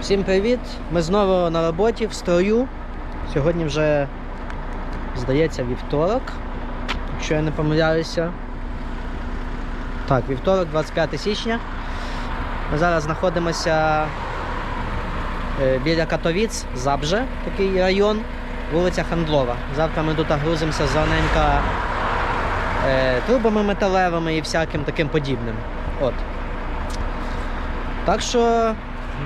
Всім привіт! Ми знову на роботі в строю. Сьогодні вже, здається, вівторок, якщо я не помиляюся. Так, вівторок, 25 січня. Ми зараз знаходимося е, біля Катовіц, Забже, такий район, вулиця Хандлова. Завтра ми тут грузимося зраненько е, трубами металевими і всяким таким подібним. От. Так що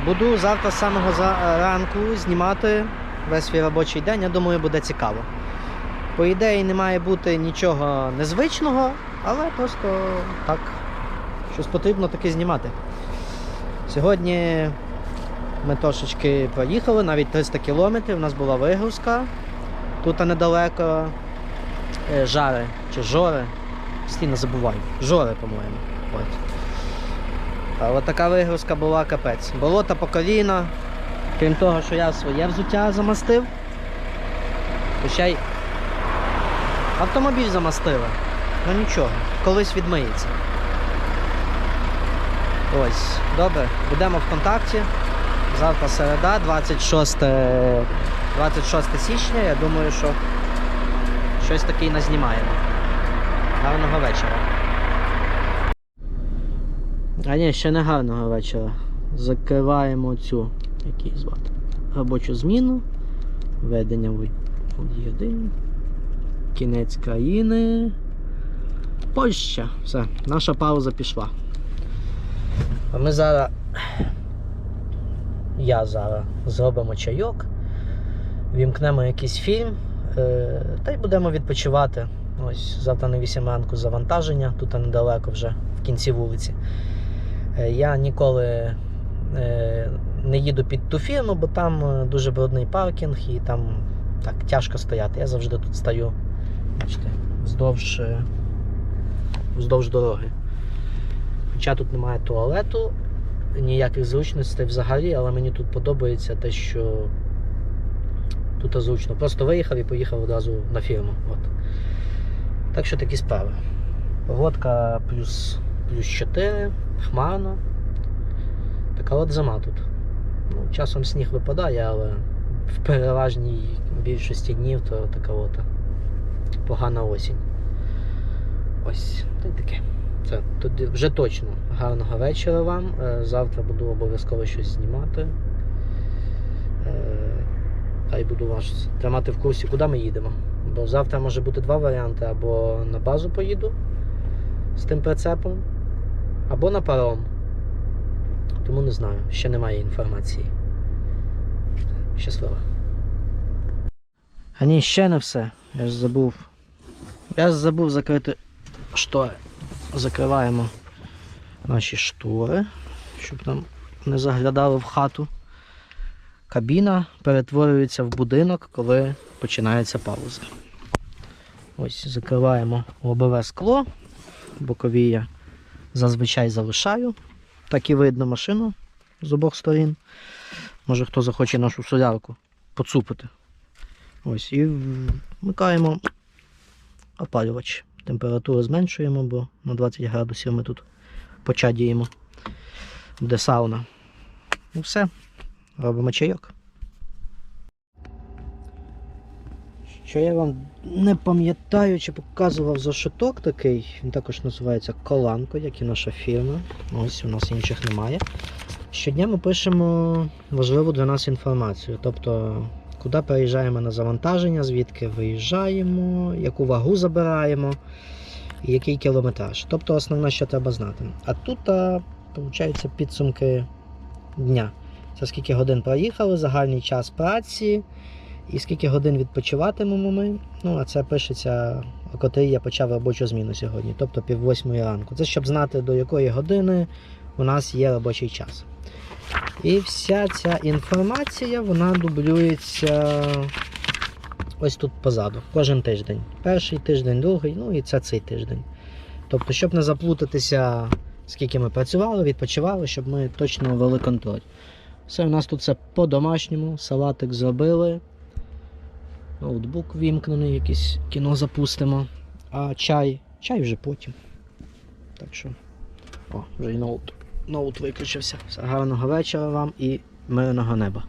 буду завтра з самого ранку знімати весь свій робочий день. Я думаю, буде цікаво. По ідеї, не має бути нічого незвичного, але просто так, щось потрібно таки знімати. Сьогодні ми трошечки проїхали, навіть 300 кілометрів, у нас була вигрузка. Тут недалеко е, жари чи жори. Постійно забуваю. Жори, по-моєму. От. Але така вигрузка була капець. Болото по коліна. Крім того, що я своє взуття замастив. то й автомобіль замастили. Ну нічого, колись відмиється. Ось, добре, будемо в контакті. Завтра середа, 26, 26 січня. Я думаю, що щось таке назнімаємо. Гарного вечора. А ні, ще не гарного вечора. Закриваємо цю, як звати, робочу зміну. Ведення водій 1. Кінець країни. Польща. Все, наша пауза пішла. А ми зараз. Я зараз зробимо чайок, вімкнемо якийсь фільм, е, та й будемо відпочивати. Ось завтра на 8 ранку завантаження, тут недалеко вже в кінці вулиці. Е, Я ніколи е, не їду під ту фірму, бо там е, дуже брудний паркінг і там так тяжко стояти. Я завжди тут стою, бачите, вздовж, вздовж дороги. Хоча тут немає туалету, ніяких зручностей взагалі, але мені тут подобається те, що тут зручно. Просто виїхав і поїхав одразу на фірму. От. Так що такі справи. Погодка плюс, плюс 4, хмарно. Така от зима тут. Ну, часом сніг випадає, але в переважній більшості днів то така от погана осінь. Ось, таке. Це тоді вже точно. Гарного вечора вам. Е, Завтра буду обов'язково щось знімати. Е, Та й буду вас тримати в курсі, куди ми їдемо. Бо завтра може бути два варіанти: або на базу поїду з тим прицепом, або на паром. Тому не знаю, ще немає інформації. Щасливо. А ні, ще не все. Я ж забув. Я ж забув закрити штори. Закриваємо наші штори, щоб нам не заглядали в хату. Кабіна перетворюється в будинок, коли починається пауза. Ось закриваємо лобове скло, бокові я зазвичай залишаю. Так і видно машину з обох сторін. Може хто захоче нашу солярку поцупити. Ось, і вмикаємо опалювач. Температуру зменшуємо, бо на 20 градусів ми тут почадіємо. Буде сауна. І все. Робимо чайок. Що я вам не пам'ятаю, чи показував зашиток такий. Він також називається Коланко, як і наша фірма. Ось у нас інших немає. Щодня ми пишемо важливу для нас інформацію. Тобто, куди переїжджаємо на завантаження, звідки виїжджаємо, яку вагу забираємо і який кілометраж. Тобто основне, що треба знати. А тут, виходить, підсумки дня. Це скільки годин проїхали, загальний час праці і скільки годин відпочиватимемо ми. Ну, а це пишеться, котрій я почав робочу зміну сьогодні, тобто пів восьмої ранку. Це щоб знати, до якої години у нас є робочий час. І вся ця інформація вона дублюється ось тут позаду, кожен тиждень. Перший тиждень, другий, ну і це цей тиждень. Тобто, щоб не заплутатися, скільки ми працювали, відпочивали, щоб ми точно вели контроль. Все, у нас тут все по-домашньому, салатик зробили. Ноутбук вімкнений, якесь кіно запустимо. А чай, чай вже потім. Так що, о, вже і ноут, ноут виключився. Все, гарного вечора вам і мирного неба.